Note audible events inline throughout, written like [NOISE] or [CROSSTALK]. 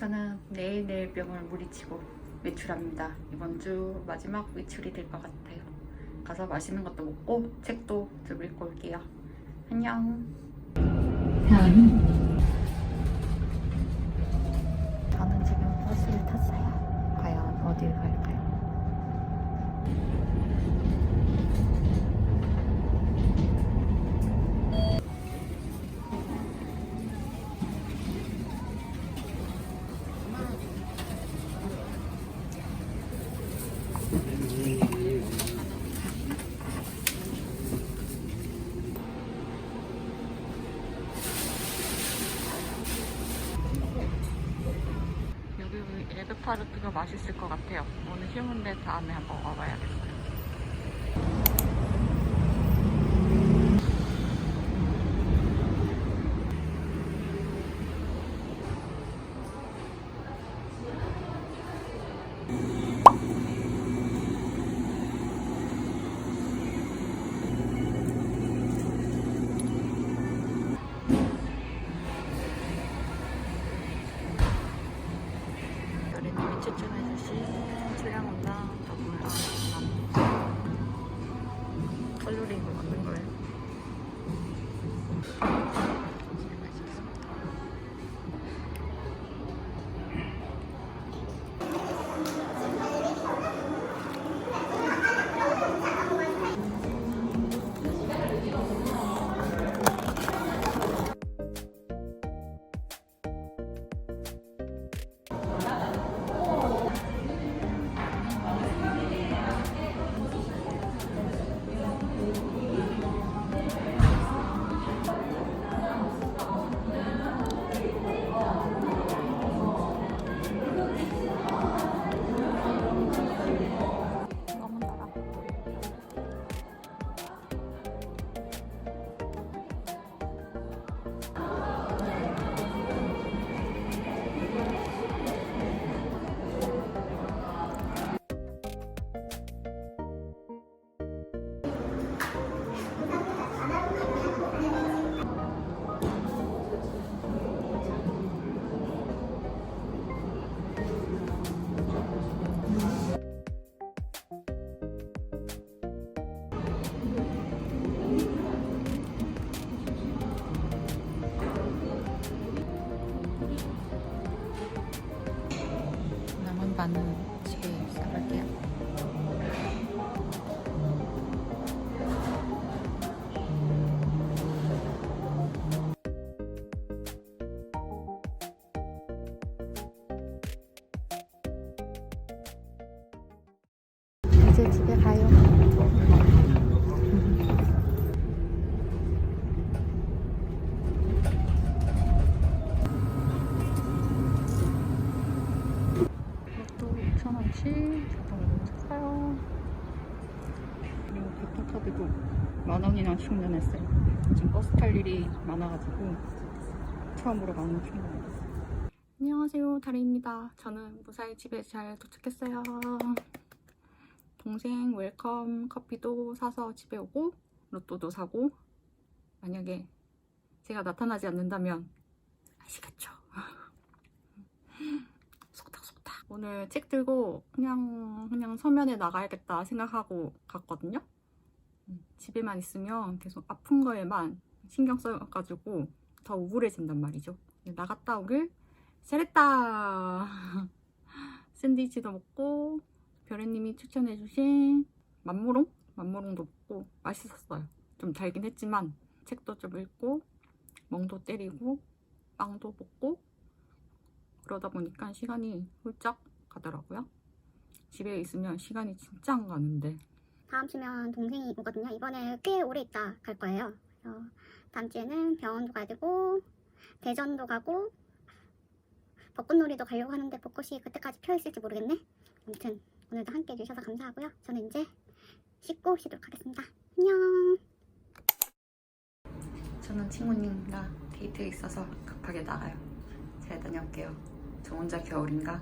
저는 내일 내일 병을 무리치고 외출합니다. 이번 주 마지막 외출이 될 것 같아요. 가서 맛있는 것도 먹고 책도 좀 읽고 올게요. 안녕. 저는 지금 버스를 탔어요. 과연 어딜 갈까 에그타르트가 맛있을 것 같아요. 오늘 쉬운데 다음에 한번 와봐야겠어요. 아 이거 맞는 거예요? 남은 6,000원치 자동으로 샀어요. 그리고 교통카드도 만 원이나 충전했어요. 지금 버스 탈 일이 많아가지고 처음으로 만원 충전했어요. 안녕하세요, 다리입니다. 저는 무사히 집에 잘 도착했어요. 동생 웰컴 커피도 사서 집에 오고 로또도 사고 만약에 제가 나타나지 않는다면 아시겠죠? 속닥속닥. 오늘 책 들고 그냥 그냥 서면에 나가야겠다 생각하고 갔거든요. 음, 집에만 있으면 계속 아픈 거에만 신경 써가지고 더 우울해진단 말이죠. 나갔다 오길 잘했다. [LAUGHS] 샌드위치도 먹고 별애님이 추천해주신 만모롱? 만모롱도 먹고 맛있었어요. 좀 달긴 했지만 책도 좀 읽고 멍도 때리고 빵도 먹고 그러다 보니까 시간이 훌쩍 가더라고요. 집에 있으면 시간이 진짜 안 가는데 다음 주면 동생이 오거든요. 이번에 꽤 오래 있다 갈 거예요. 그래서 다음 주에는 병원도 가야 되고 대전도 가고 벚꽃놀이도 가려고 하는데 벚꽃이 그때까지 펴 있을지 모르겠네. 아무튼 오늘도 함께 해주셔서 감사하고요. 저는 이제 씻고 쉬도록 하겠습니다. 안녕. 저는 친구님과 데이트에 있어서 급하게 나가요. 잘 다녀올게요. 저 혼자 겨울인가?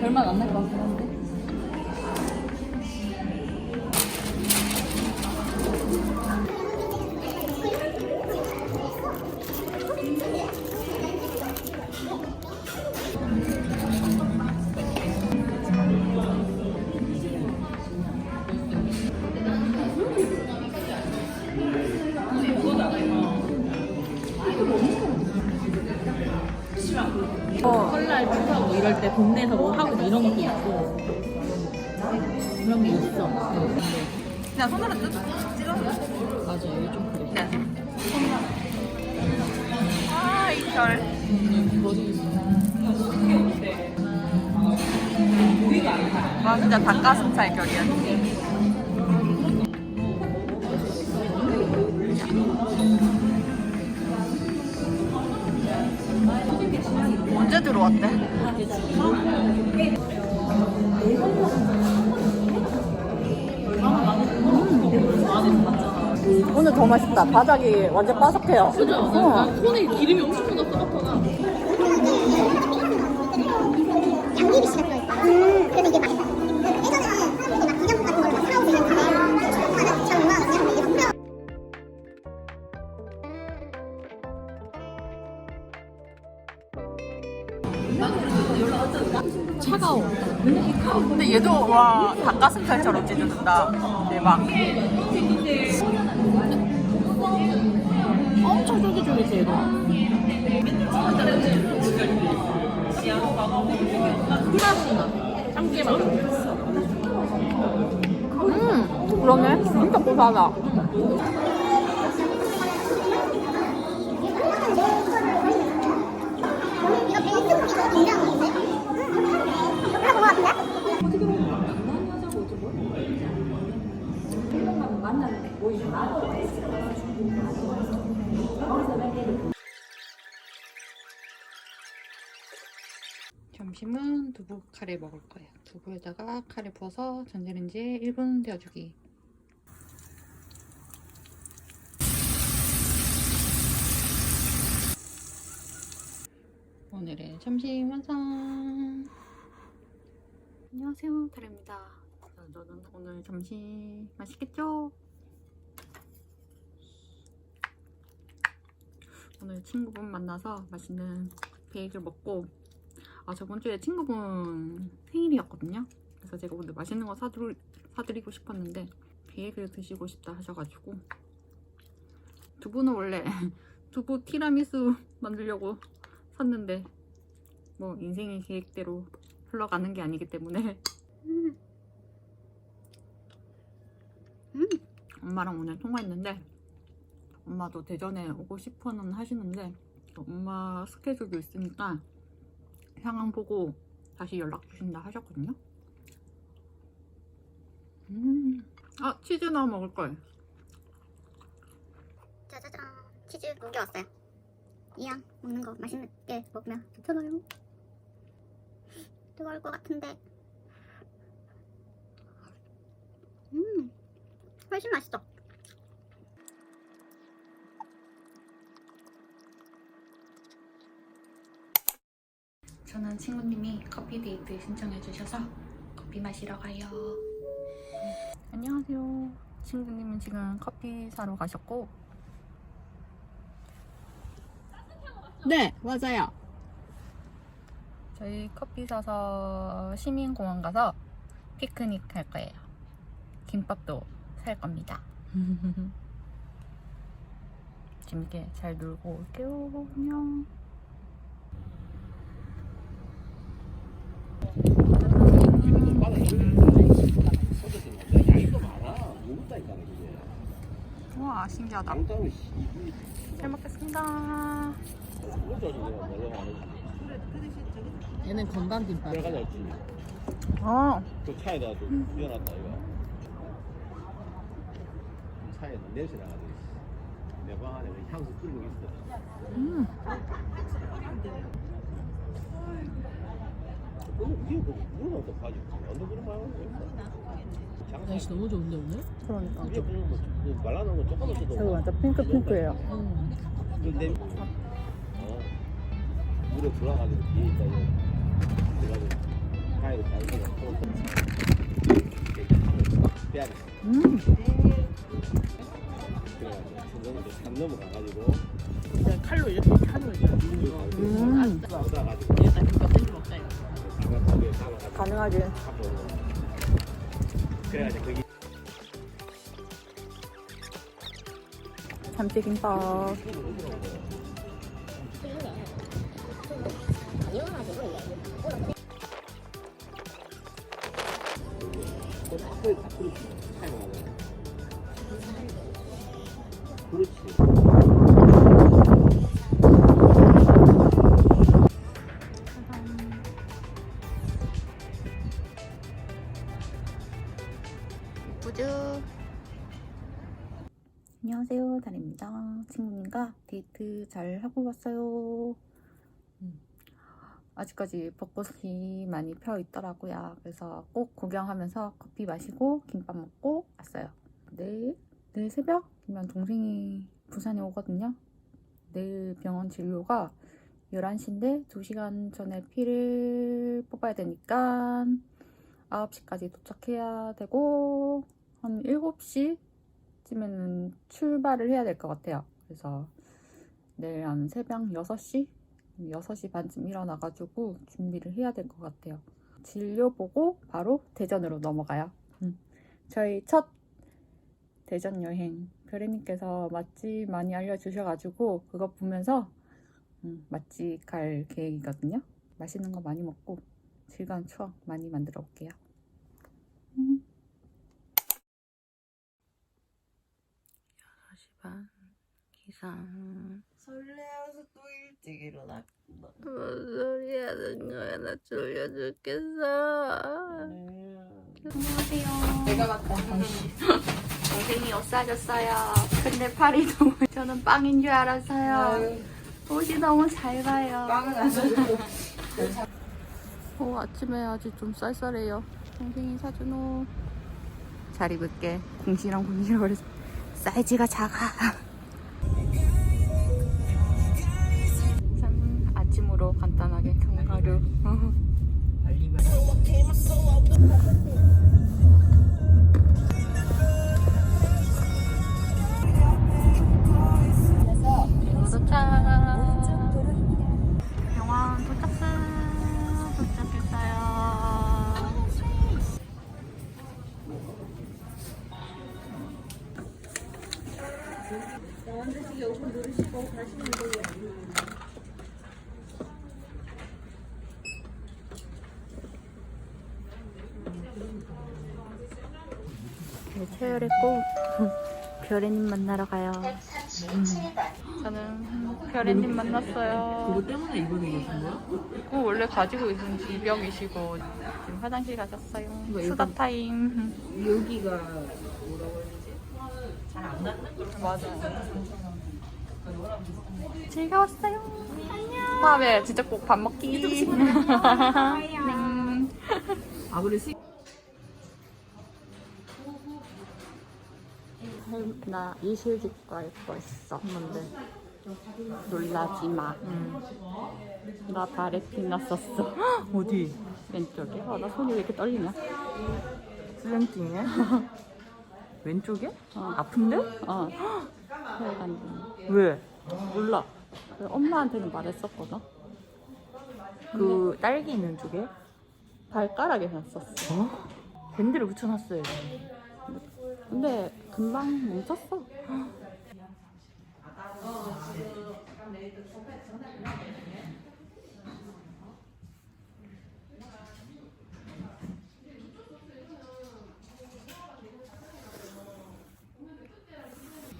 별말 안날 것 같긴 한데. 설날 축하하고 이럴 때 동네에서 뭐 하고 뭐 이런 것도 있고 그런 게 있어. 그냥 손으로 뜯 찍어. 맞아, 좀 그래. 아, 이 별. 와, 진짜 닭가슴살 결이야. 들어 왔대? 오늘 더 맛있다. 바닥이 완전 바삭해요. 그죠? 어. 손에 기름이 엄청 아빠가. 양귀비 씨가 들어있다. 그래서 이게 맛있다. 와 닭가슴살처럼 찢어진다. 대박. 엄청 쫄깃쫄깃해, 얘도. 꿀맛이 나. 참깨맛. 음 그러네. 진짜 고소하다. 점심은 두부 카레 먹을 거예요. 두부에다가 카레 부어서 전자레인지에 1분 데워주기. 오늘의 점심 완성. 안녕하세요, 타래입니다. 저는 오늘 점심 맛있겠죠? 오늘 친구분 만나서 맛있는 베이글 먹고 아 저번 주에 친구분 생일이었거든요. 그래서 제가 오늘 맛있는 거 사드리, 사드리고 싶었는데 베이글 드시고 싶다 하셔가지고 두부는 원래 [LAUGHS] 두부 티라미수 만들려고 샀는데 뭐 인생의 계획대로 흘러가는 게 아니기 때문에 [LAUGHS] 음. 음. 엄마랑 오늘 통화했는데 엄마도 대전에 오고 싶어는 하시는데 엄마 스케줄도 있으니까 상황 보고 다시 연락 주신다 하셨거든요. 음, 아 치즈 넣어 먹을 걸. 짜자잔 치즈 녹여왔어요 이왕 먹는 거 맛있게 먹으면 좋잖아요 뜨거울 것 같은데 음 훨씬 맛있어 저는 친구님이 커피 데이트 신청해 주셔서 커피 마시러 가요. 안녕하세요. 친구님은 지금 커피 사러 가셨고 네, 맞아요. 저희 커피 사서 시민공원 가서 피크닉 할 거예요. 김밥도 살 겁니다. [LAUGHS] 재밌게 잘 놀고 올게요. 안녕. 우와 신기하다. 잘 먹겠습니다. 얘는 건강 김밥. 어, 그 차에다 좀 비워놨다 이거. 차에 냄새 나가지고. 내방 안에 향수 뿌리고 있어. 음, 위에 그 그런 말 하고 있어. 날씨 너무 좋은데, 오늘? 그러니까. 위에 그런 거, 그 말라놓은 거 조금 있어도. 저거 완전 핑크 핑크예요. 응. 근데 어 물에 들어가지고 뒤에 있다 이거. 가위로 자르고 이렇게 하면 빼야 돼. 음. 중간에 산 넘어가가지고 그냥 칼로 이렇게 하는 거죠. 음. 일단 그거 이거. 담아가지고 가능하지. 거기 참치김밥. 친구님과 데이트 잘 하고 왔어요. 음. 아직까지 벚꽃이 많이 펴 있더라고요. 그래서 꼭 구경하면서 커피 마시고 김밥 먹고 왔어요. 내일, 내일 새벽이면 동생이 부산에 오거든요. 내일 병원 진료가 11시인데 2시간 전에 피를 뽑아야 되니까 9시까지 도착해야 되고 한 7시쯤에는 출발을 해야 될 것 같아요. 그래서 내일 한 새벽 6시? 6시 반쯤 일어나가지고 준비를 해야 될 것 같아요. 진료 보고 바로 대전으로 넘어가요. 음. 저희 첫 대전 여행 별애님께서 맛집 많이 알려주셔가지고 그거 보면서 음, 맛집 갈 계획이거든요. 맛있는 거 많이 먹고 즐거운 추억 많이 만들어 올게요. 음. 6시 반 기상 설레어서 또 일찍 일어났구나. 뭔 소리 하는 거야 나 졸려 죽겠어 안녕하세요 내가 갔다. 동생이 옷 사줬어요 근데 팔이 너무 저는 빵인 줄 알았어요 옷이 너무 잘 봐요 빵은 안 사주고. 오, 아침에 아직 좀 쌀쌀해요. 동생이 사준 옷. 잘 입을게. 궁시렁 궁시렁거려서 사이즈가 작아. 참 아침으로 간단하게 견과류. [LAUGHS] 별애님 만나러 가요. 음. 저는 별애님 만났어요. 그거 때문에 입원해 계신 거야? 그 원래 가지고 계신 질병이시고 지금 화장실 가셨어요. 이거 수다 일단- 타임. 여기가 뭐라고 해야 되지? 잘안 낫는 걸 맞아요. 즐거웠어요. 안녕. 다음에 진짜 꼭 밥 먹기. [LAUGHS] 네. 아 그래 시 나 이실직과 할거 있어. 뭔데? 놀라지 마. 나 발에 피 났었어. 어디? 왼쪽에. 아, 나 손이 왜 이렇게 떨리냐? 수영증이야? [LAUGHS] 왼쪽에? 어. 아픈데? 어. 혈관. [GASPS] 왜? 몰라. 그 엄마한테는 말했었거든. 그 딸기 있는 쪽에? 발가락에 났었어. 어? 밴드를 붙여놨어요. 근데 금방 멈췄어.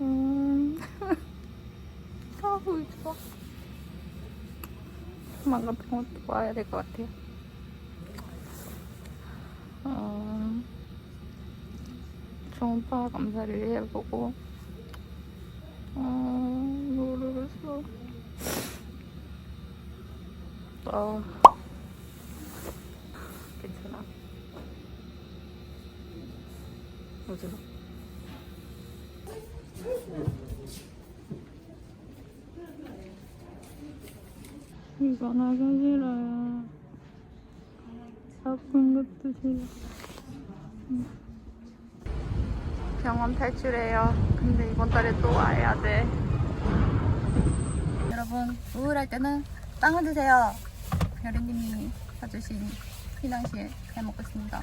음. [LAUGHS] 아, 울 좋아. 조만간 병원 또 와야 될 것 같아요. 어, 초음파 검사를 해보고, 어, 모르겠어. 아, 괜찮아. 어지러 이건 하기 싫어요. 뭔 것도 싫어. 병원 탈출해요. 근데 이번 달에 또 와야 돼. 여러분, 우울할 때는 빵을 드세요. 별이님이 사주신 피낭시에 잘 먹겠습니다.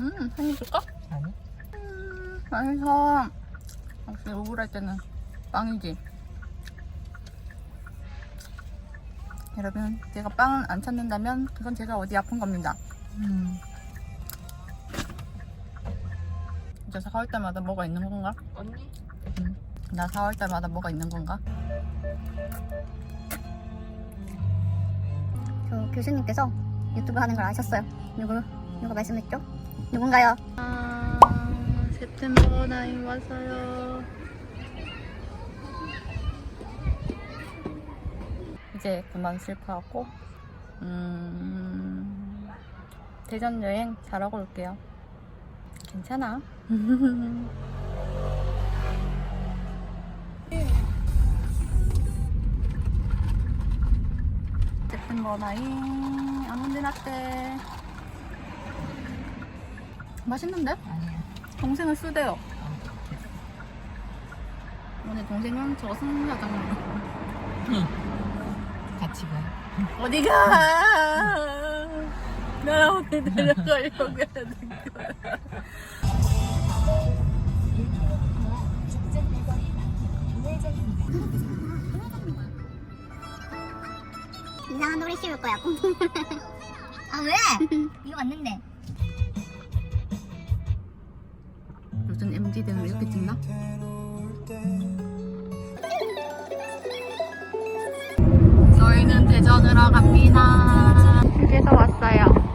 음, 한입 줄까? 아니. 음, 맛있어. 역시 우울할 때는 빵이지. 여러분, 제가 빵을 안 찾는다면 그건 제가 어디 아픈 겁니다. 음. 이제 4월 달마다 뭐가 있는 건가? 언니? 나 4월 달마다 뭐가 있는 건가? 저 교수님께서 유튜브 하는 걸 아셨어요. 누구 누가 말씀했죠? 누군가요? 아, 세템버 나이 왔어요. 이제 그만 슬퍼하고, 음, 대전 여행 잘하고 올게요. 괜찮아. 세템버 나이, 아몬드 라떼. 맛있는데? 아니야. 동생을 쓰대요. 오늘 동생은 저승사장님. 같이 가. 어디가? 나 오늘 데려가려고 하는 거야. 이상한 노래 씌울 거야. [LAUGHS] 아 왜? 이거 맞는데. 요즘 MZ들은 이렇게 찍나? 저희는 대전으로 갑니다. 휴게소 왔어요.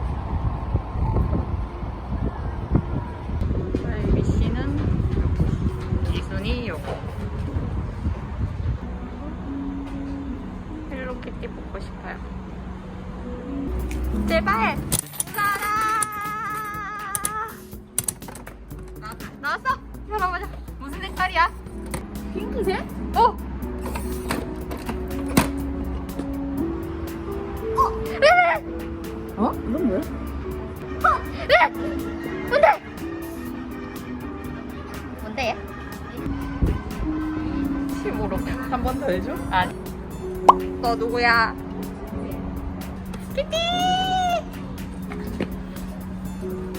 헬로키티 뽑고 싶어요. 제발! 나라! 나왔어? 열어보자. 무슨 색깔이야? 핑크색? 어! 어? 이건 뭐야? 뭔데? 얘? 15로. 한 번 더 해줘? 아니. 너 누구야?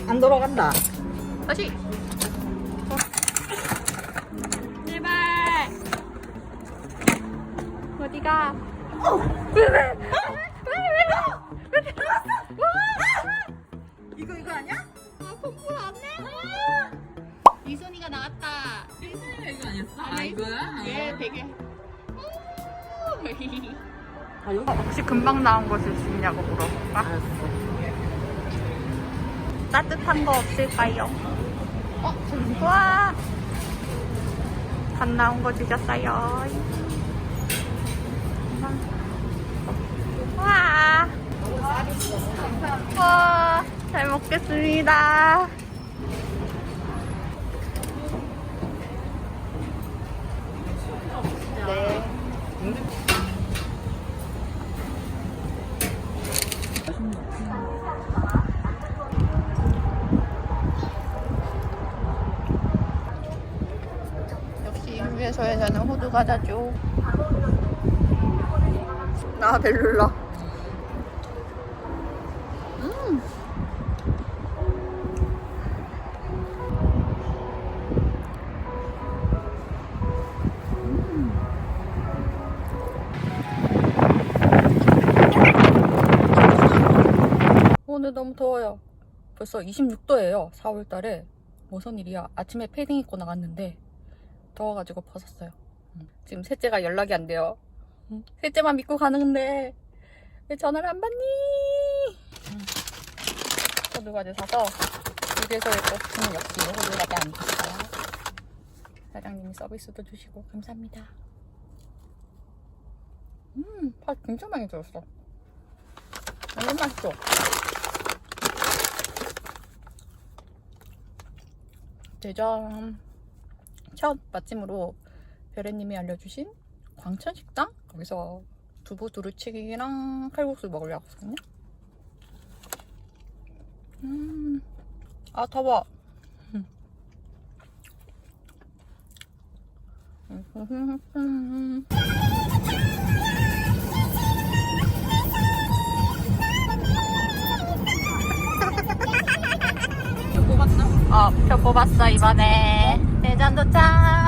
안 돌아간다. 다시. 어. 제발. 어디가? 왜, 왜? 왜, 왜 따뜻한 거 없을까요? 어, 와. 갓 나온 거 주셨어요. 와. 와, 잘 먹겠습니다. 네. 역시 휴게소에서는 호두 과자죠. 나 벨룰라. 음. 오늘 너무 더워요. 벌써 26도예요. 4월 달에. 무슨 일이야. 아침에 패딩 입고 나갔는데 더워가지고 벗었어요. 음. 지금 셋째가 연락이 안 돼요. 음. 셋째만 믿고 가는데 왜 전화를 안 받니? 호두과자 사서 휴게소에 또 역시 호두과자 안 줬어요. 사장님이 서비스도 주시고 감사합니다. 음, 팥 진짜 많이 들었어. 완전 맛있어. 대전 첫 맛집으로 별애님이 알려주신 광천식당 거기서 두 두부 두루치기랑 칼국수 먹으려고 하거든요. 음, 아 더워. 뽑았어? 어, 표 뽑았어, 이번에. 대전 도착!